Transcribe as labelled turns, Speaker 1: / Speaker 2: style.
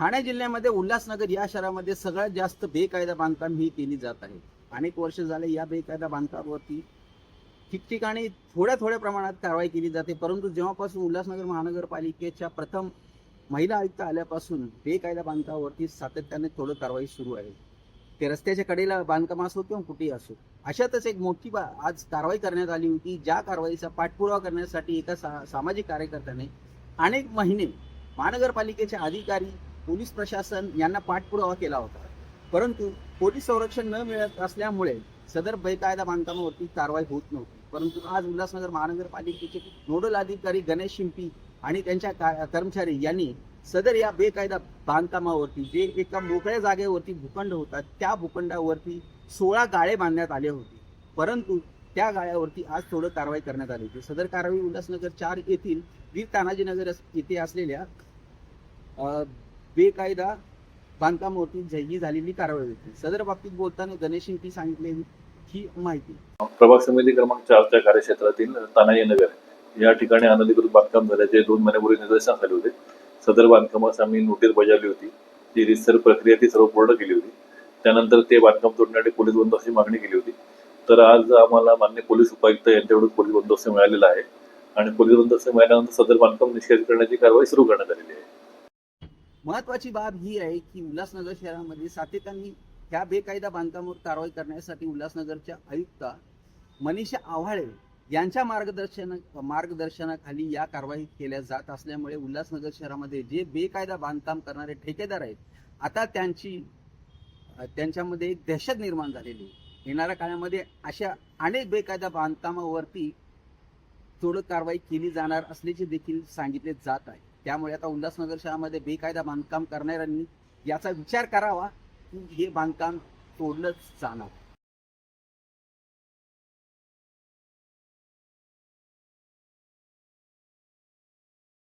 Speaker 1: ठाणे जिल्ह्यामध्ये उल्हासनगर या शहरामध्ये सगळ्यात जास्त बेकायदा बांधकाम ही केली जात आहे. अनेक वर्ष झाले या बेकायदा बांधकामावरती ठिकठिकाणी थोड्या थोड्या प्रमाणात कारवाई केली जाते. परंतु जेव्हापासून उल्हासनगर महानगरपालिकेच्या प्रथम महिला आयुक्त आल्यापासून बेकायदा बांधकामावरती सातत्याने थोडं कारवाई सुरू आहे. ते रस्त्याच्या कडेला बांधकाम असो किंवा कुठेही असो अशातच एक मोठी बा आज कारवाई करण्यात आली होती ज्या कारवाईचा पाठपुरावा करण्यासाठी एका सा सामाजिक कार्यकर्त्याने अनेक महिने महानगरपालिकेचे अधिकारी पोलीस प्रशासन यांना पाठपुरावा केला होता. परंतु पोलीस संरक्षण न मिळत असल्यामुळे सदर बेकायदा बांधकामावरती कारवाई होत नव्हती. परंतु आज उल्हासनगर महानगरपालिकेचे नोडल अधिकारी गणेश शिंपी आणि त्यांच्या का- कर्मचारी यांनी सदर या बेकायदा बांधकामावरती जे एका मोकळ्या जागेवरती भूखंड होता त्या भूखंडावरती सोळा गाळे बांधण्यात आले होते. परंतु त्या गाळ्यावरती आज थोडं कारवाई करण्यात आली होती. सदर कारवाई उल्हासनगर चार येथील वीर तानाजीनगर अस- येथे असलेल्या बेकायदा बांधकामावरती जी ही झालेली कारवाई होती. सदर बाबतीत बोलताना गणेश शिंपी सांगितले ही माहिती.
Speaker 2: प्रभाग समिती क्रमांक चारच्या कार्यक्षेत्रातील तानाजी नगर या ठिकाणी अनधिकृत बांधकाम झाल्याचे दोन महिन्यापूर्वी निदर्शनास आले होते. सदर बांधकामास आम्ही नोटीस बजावली होती. ती रिसर प्रक्रिया ती सर्व पूर्ण केली होती. त्यानंतर ते बांधकाम तोडण्यासाठी पोलीस बंदोबस्ताची मागणी केली होती. तर आज आम्हाला मान्य पोलीस उपायुक्त यांच्याकडून पोलीस बंदोबस्त मिळालेला आहे. आणि पोलीस बंदोबस्त मिळाल्यानंतर सदर बांधकाम निषेध करण्याची कारवाई सुरू करण्यात आलेली आहे.
Speaker 1: महत्वाची बाब ही आहे की उल्हासनगर शहरामध्ये सातत्याने ह्या बेकायदा बांधकामावर कारवाई करण्यासाठी उल्हासनगरच्या आयुक्त मनीषा आव्हाळे यांच्या मार्गदर्शन मार्गदर्शनाखाली या कारवाई केल्या जात असल्यामुळे उल्हासनगर शहरामध्ये जे बेकायदा बांधकाम करणारे ठेकेदार आहेत आता त्यांची त्यांच्यामध्ये एक दहशत निर्माण झालेली येणाऱ्या काळामध्ये अशा अनेक बेकायदा बांधकामावरती थोडं कारवाई केली जाणार असल्याचे देखील सांगितले जात आहे. त्यामुळे आता उल्हासनगर शहरामध्ये बेकायदा बांधकाम करणाऱ्यांनी याचा विचार करावा की हे बांधकाम तोडलंच जाणार.